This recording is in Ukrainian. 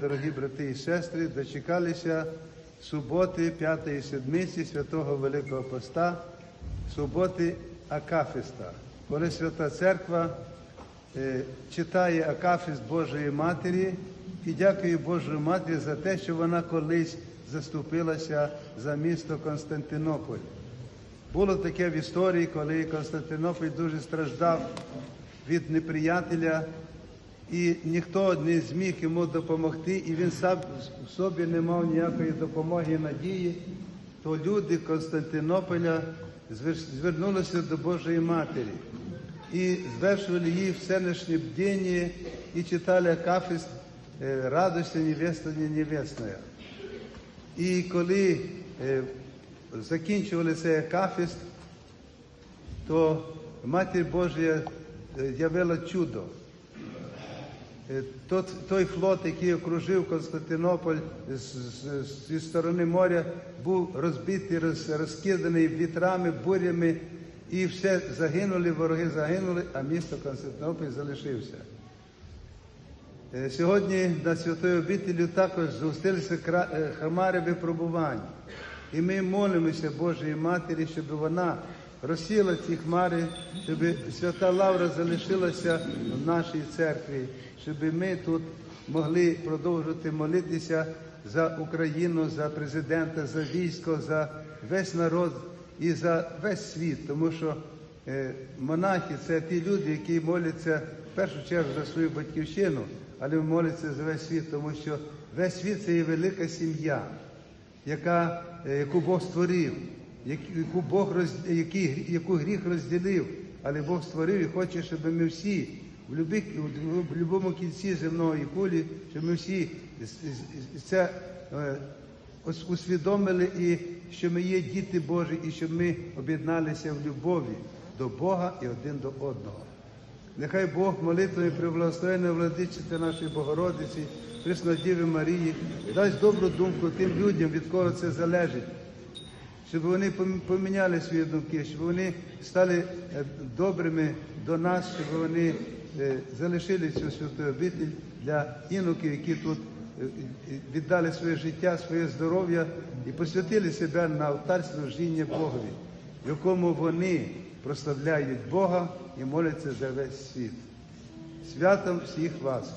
дорогі брати і сестри, дочекалися суботи п'ятої седмиці святого Великого Поста, суботи Акафиста, коли Свята Церква е, читає Акафіст Божої Матері і дякує Божої Матері за те, що вона колись заступилася за місто Константинополь. Було таке в історії, коли Константинополь дуже страждав від неприятеля, і ніхто не зміг йому допомогти, і він сам в собі не мав ніякої допомоги і надії, то люди Константинополя звернулися до Божої Матері і звершували їй всеношнє бдіння і читали Акафіст е, «Радуйся, невеста не. І коли е, закінчували цей акафіст, то Матір Божа е, явила чудо. Е, той флот, який окружив Константинополь зі сторони моря, був розбитий, роз, розкиданий вітрами, бурями, і все загинули, вороги загинули, а місто Константинополь залишився. Е, Сьогодні на святої обителю також зустрілися е, хмари випробувань. І ми молимося Божої Матері, щоб вона розсіла ці хмари, щоб свята Лавра залишилася в нашій церкві, щоб ми тут могли продовжувати молитися за Україну, за президента, за військо, за весь народ і за весь світ, тому що Е, Монахи це ті люди, які моляться в першу чергу за свою батьківщину, але моляться за весь світ, тому що весь світ це є велика сім'я, е, яку Бог створив, яку Бог роз, яку гріх розділив, але Бог створив і хоче, щоб ми всі в будь-якому кінці земної кулі, щоб ми всі це е, усвідомили і що ми є діти Божі, і щоб ми об'єдналися в любові до Бога і один до одного. Нехай Бог молитвою при благословенної владичиці нашої Богородиці, Преснодіви Марії, дасть добру думку тим людям, від кого це залежить, щоб вони поміняли свої думки, щоб вони стали е, добрими до нас, щоб вони е, залишили цю святу обитель для іноків, які тут е, віддали своє життя, своє здоров'я і посвятили себе на алтарь служіння Богові, в якому вони прославляють Бога і моляться за весь світ. Святом всіх вас!